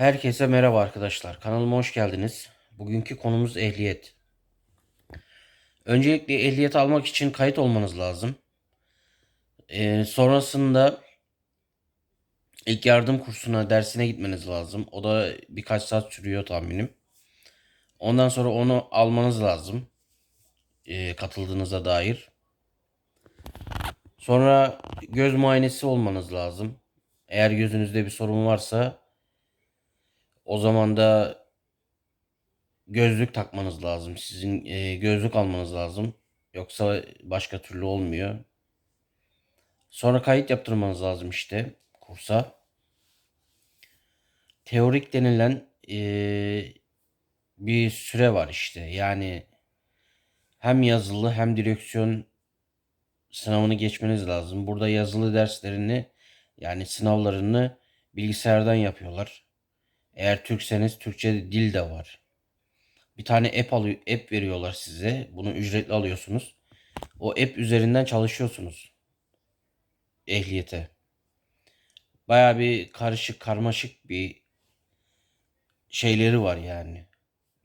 Herkese merhaba arkadaşlar. Kanalıma hoş geldiniz. Bugünkü konumuz ehliyet. Öncelikle ehliyet almak için kayıt olmanız lazım. Ee, sonrasında ilk yardım kursuna, dersine gitmeniz lazım. O da birkaç saat sürüyor tahminim. Ondan sonra onu almanız lazım. ee, katıldığınıza dair. Sonra göz muayenesi olmanız lazım. Eğer gözünüzde bir sorun varsa o zaman da gözlük takmanız lazım. Sizin e, gözlük almanız lazım. Yoksa başka türlü olmuyor. Sonra kayıt yaptırmanız lazım işte kursa. Teorik denilen e, bir süre var işte. Yani hem yazılı hem direksiyon sınavını geçmeniz lazım. Burada yazılı derslerini yani sınavlarını bilgisayardan yapıyorlar. Eğer Türkseniz Türkçe dil de var. Bir tane app alıyor, app veriyorlar size. Bunu ücretli alıyorsunuz. O app üzerinden çalışıyorsunuz. Ehliyete. Baya bir karışık, karmaşık bir şeyleri var yani.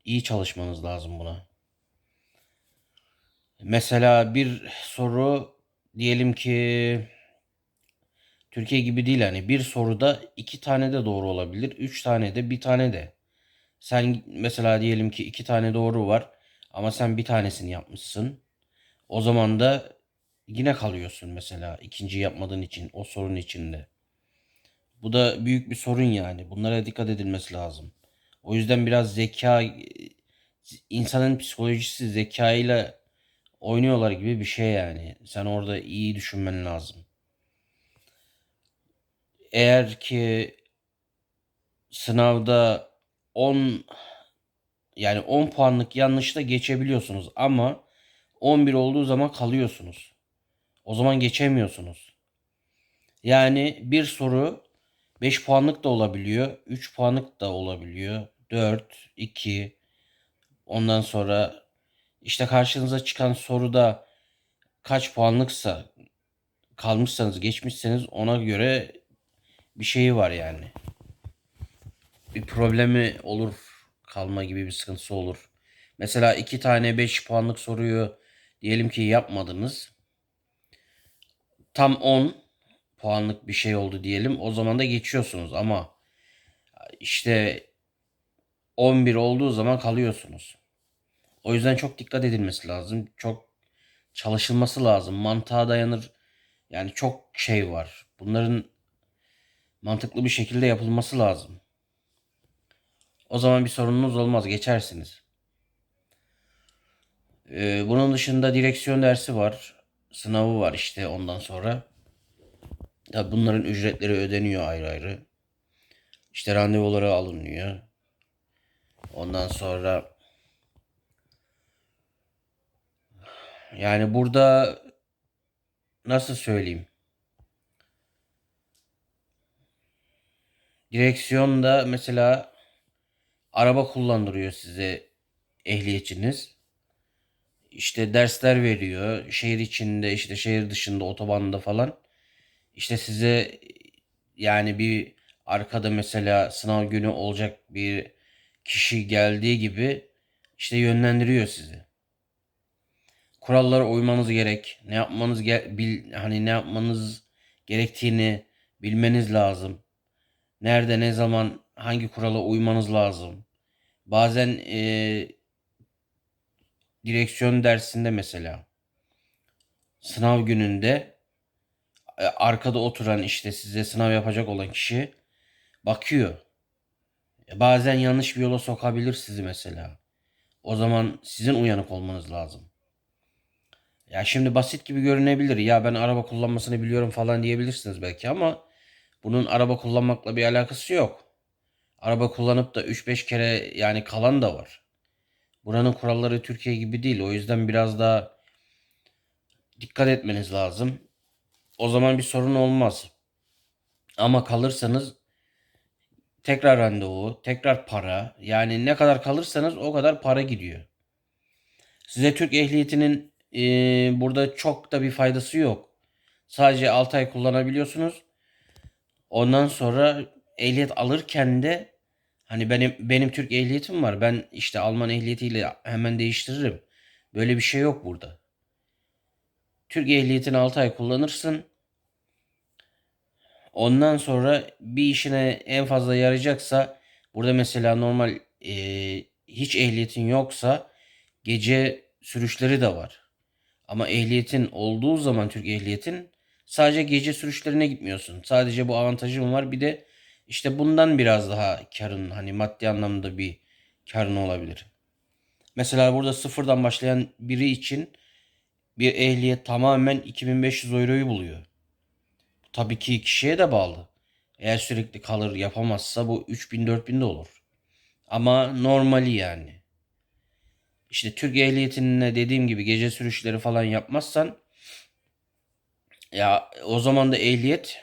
İyi çalışmanız lazım buna. Mesela bir soru diyelim ki Türkiye gibi değil hani bir soruda iki tane de doğru olabilir. Üç tane de bir tane de. Sen mesela diyelim ki iki tane doğru var ama sen bir tanesini yapmışsın. O zaman da yine kalıyorsun mesela ikinci yapmadığın için o sorun içinde. Bu da büyük bir sorun yani. Bunlara dikkat edilmesi lazım. O yüzden biraz zeka insanın psikolojisi zekayla oynuyorlar gibi bir şey yani. Sen orada iyi düşünmen lazım. Eğer ki sınavda 10 yani 10 puanlık yanlışla geçebiliyorsunuz ama 11 olduğu zaman kalıyorsunuz. O zaman geçemiyorsunuz. Yani bir soru 5 puanlık da olabiliyor, 3 puanlık da olabiliyor. 4, 2 ondan sonra işte karşınıza çıkan soruda kaç puanlıksa kalmışsanız geçmişseniz ona göre bir şeyi var yani. Bir problemi olur kalma gibi bir sıkıntısı olur. Mesela iki tane 5 puanlık soruyu diyelim ki yapmadınız. Tam 10 puanlık bir şey oldu diyelim. O zaman da geçiyorsunuz ama işte 11 olduğu zaman kalıyorsunuz. O yüzden çok dikkat edilmesi lazım. Çok çalışılması lazım. Mantığa dayanır. Yani çok şey var. Bunların mantıklı bir şekilde yapılması lazım. O zaman bir sorununuz olmaz. Geçersiniz. Ee, bunun dışında direksiyon dersi var. Sınavı var işte ondan sonra. Tabi bunların ücretleri ödeniyor ayrı ayrı. İşte randevuları alınıyor. Ondan sonra yani burada nasıl söyleyeyim? Direksiyonda mesela araba kullandırıyor size ehliyetçiniz. İşte dersler veriyor. Şehir içinde işte şehir dışında otobanda falan. İşte size yani bir arkada mesela sınav günü olacak bir kişi geldiği gibi işte yönlendiriyor sizi. Kurallara uymanız gerek. Ne yapmanız ge- bil hani ne yapmanız gerektiğini bilmeniz lazım. Nerede ne zaman hangi kurala uymanız lazım. Bazen e, direksiyon dersinde mesela sınav gününde e, arkada oturan işte size sınav yapacak olan kişi bakıyor. E, bazen yanlış bir yola sokabilir sizi mesela. O zaman sizin uyanık olmanız lazım. Ya şimdi basit gibi görünebilir. Ya ben araba kullanmasını biliyorum falan diyebilirsiniz belki ama bunun araba kullanmakla bir alakası yok. Araba kullanıp da 3-5 kere yani kalan da var. Buranın kuralları Türkiye gibi değil. O yüzden biraz daha dikkat etmeniz lazım. O zaman bir sorun olmaz. Ama kalırsanız tekrar randevu, tekrar para. Yani ne kadar kalırsanız o kadar para gidiyor. Size Türk ehliyetinin e, burada çok da bir faydası yok. Sadece 6 ay kullanabiliyorsunuz. Ondan sonra ehliyet alırken de Hani benim benim Türk ehliyetim var. Ben işte Alman ehliyetiyle hemen değiştiririm. Böyle bir şey yok burada. Türk ehliyetini 6 ay kullanırsın. Ondan sonra bir işine en fazla yarayacaksa burada mesela normal e, hiç ehliyetin yoksa gece sürüşleri de var. Ama ehliyetin olduğu zaman Türk ehliyetin sadece gece sürüşlerine gitmiyorsun. Sadece bu avantajın var. Bir de işte bundan biraz daha karın hani maddi anlamda bir karın olabilir. Mesela burada sıfırdan başlayan biri için bir ehliyet tamamen 2500 euroyu buluyor. Tabii ki kişiye de bağlı. Eğer sürekli kalır yapamazsa bu 3000-4000 de olur. Ama normali yani. İşte Türk ehliyetine dediğim gibi gece sürüşleri falan yapmazsan ya o zaman da ehliyet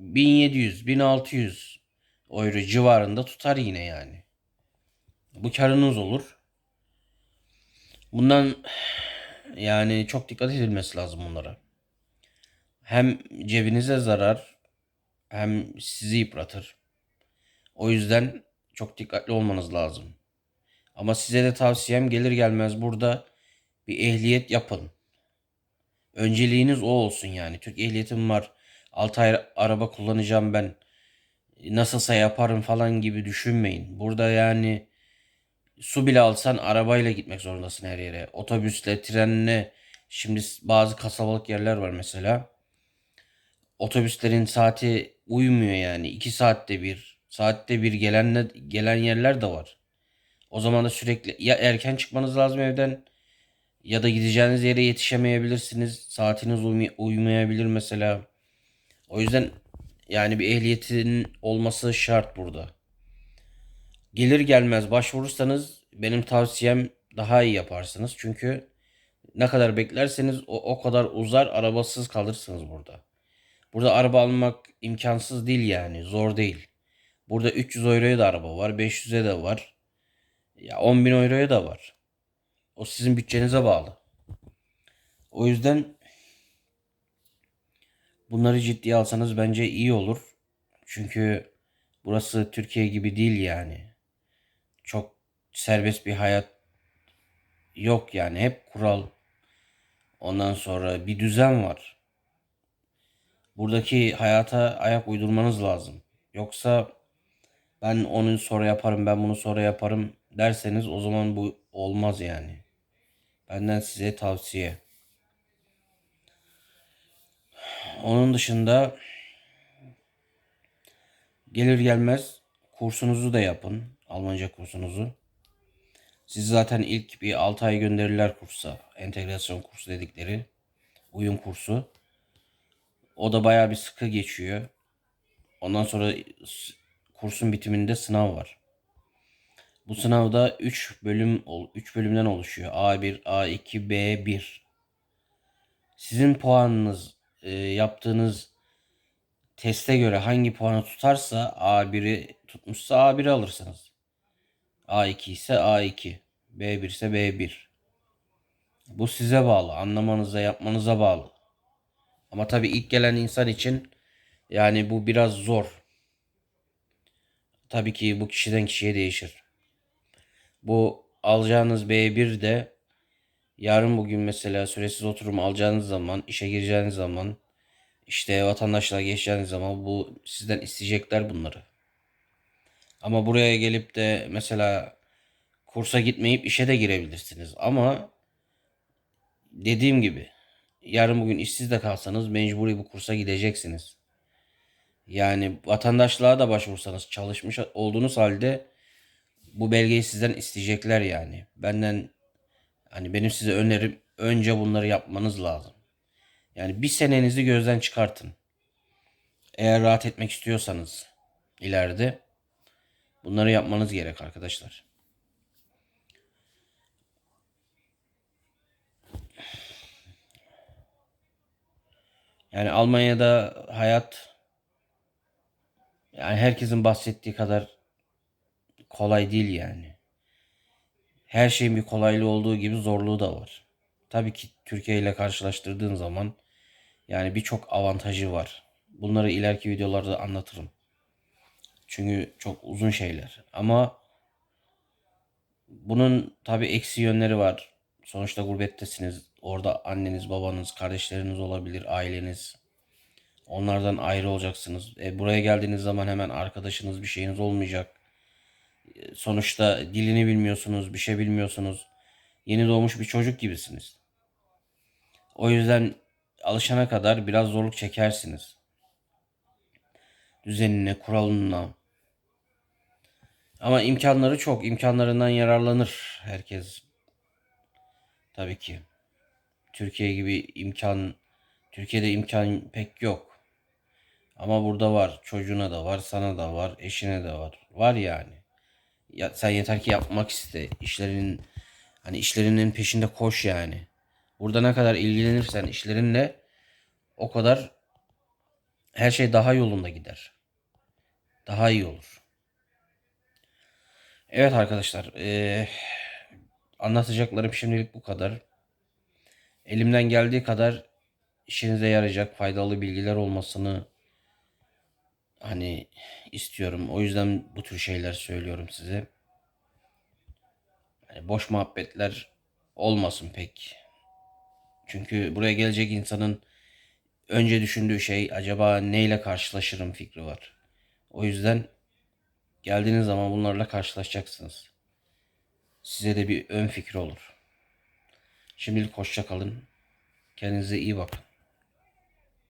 1700-1600 euro civarında tutar yine yani. Bu karınız olur. Bundan yani çok dikkat edilmesi lazım bunlara. Hem cebinize zarar hem sizi yıpratır. O yüzden çok dikkatli olmanız lazım. Ama size de tavsiyem gelir gelmez burada bir ehliyet yapın. Önceliğiniz o olsun yani. Türk ehliyetim var. 6 ay araba kullanacağım ben. Nasılsa yaparım falan gibi düşünmeyin. Burada yani su bile alsan arabayla gitmek zorundasın her yere. Otobüsle, trenle. Şimdi bazı kasabalık yerler var mesela. Otobüslerin saati uymuyor yani. 2 saatte bir, saatte bir gelen gelen yerler de var. O zaman da sürekli ya erken çıkmanız lazım evden ya da gideceğiniz yere yetişemeyebilirsiniz. Saatiniz uyma- uymayabilir mesela. O yüzden yani bir ehliyetin olması şart burada. Gelir gelmez başvurursanız benim tavsiyem daha iyi yaparsınız. Çünkü ne kadar beklerseniz o, o kadar uzar arabasız kalırsınız burada. Burada araba almak imkansız değil yani zor değil. Burada 300 euroya da araba var 500'e de var. Ya 10 bin euroya da var. O sizin bütçenize bağlı. O yüzden bunları ciddiye alsanız bence iyi olur. Çünkü burası Türkiye gibi değil yani. Çok serbest bir hayat yok yani. Hep kural. Ondan sonra bir düzen var. Buradaki hayata ayak uydurmanız lazım. Yoksa ben onu sonra yaparım, ben bunu sonra yaparım derseniz o zaman bu olmaz yani. Benden size tavsiye. Onun dışında gelir gelmez kursunuzu da yapın. Almanca kursunuzu. Siz zaten ilk bir 6 ay gönderirler kursa. Entegrasyon kursu dedikleri. Uyum kursu. O da bayağı bir sıkı geçiyor. Ondan sonra kursun bitiminde sınav var. Bu sınavda 3 bölüm 3 bölümden oluşuyor. A1, A2, B1. Sizin puanınız e, yaptığınız teste göre hangi puanı tutarsa A1'i tutmuşsa A1'i alırsınız. A2 ise A2, B1 ise B1. Bu size bağlı, anlamanıza, yapmanıza bağlı. Ama tabii ilk gelen insan için yani bu biraz zor. Tabii ki bu kişiden kişiye değişir. Bu alacağınız B1 de yarın bugün mesela süresiz oturum alacağınız zaman, işe gireceğiniz zaman, işte vatandaşlığa geçeceğiniz zaman bu sizden isteyecekler bunları. Ama buraya gelip de mesela kursa gitmeyip işe de girebilirsiniz. Ama dediğim gibi yarın bugün işsiz de kalsanız mecburi bu kursa gideceksiniz. Yani vatandaşlığa da başvursanız çalışmış olduğunuz halde bu belgeyi sizden isteyecekler yani. Benden hani benim size önerim önce bunları yapmanız lazım. Yani bir senenizi gözden çıkartın. Eğer rahat etmek istiyorsanız ileride bunları yapmanız gerek arkadaşlar. Yani Almanya'da hayat yani herkesin bahsettiği kadar kolay değil yani. Her şeyin bir kolaylığı olduğu gibi zorluğu da var. Tabii ki Türkiye ile karşılaştırdığın zaman yani birçok avantajı var. Bunları ileriki videolarda anlatırım. Çünkü çok uzun şeyler. Ama bunun tabii eksi yönleri var. Sonuçta gurbettesiniz. Orada anneniz, babanız, kardeşleriniz olabilir, aileniz. Onlardan ayrı olacaksınız. E, buraya geldiğiniz zaman hemen arkadaşınız, bir şeyiniz olmayacak. Sonuçta dilini bilmiyorsunuz, bir şey bilmiyorsunuz. Yeni doğmuş bir çocuk gibisiniz. O yüzden alışana kadar biraz zorluk çekersiniz. Düzenine, kuralına. Ama imkanları çok. imkanlarından yararlanır herkes. Tabii ki. Türkiye gibi imkan, Türkiye'de imkan pek yok. Ama burada var. Çocuğuna da var, sana da var, eşine de var. Var yani. Ya, sen yeter ki yapmak iste. İşlerinin hani işlerinin peşinde koş yani. Burada ne kadar ilgilenirsen işlerinle o kadar her şey daha yolunda gider. Daha iyi olur. Evet arkadaşlar, eee, anlatacaklarım şimdilik bu kadar. Elimden geldiği kadar işinize yarayacak faydalı bilgiler olmasını hani istiyorum. O yüzden bu tür şeyler söylüyorum size. Hani boş muhabbetler olmasın pek. Çünkü buraya gelecek insanın önce düşündüğü şey acaba neyle karşılaşırım fikri var. O yüzden geldiğiniz zaman bunlarla karşılaşacaksınız. Size de bir ön fikir olur. Şimdilik hoşça kalın. Kendinize iyi bakın.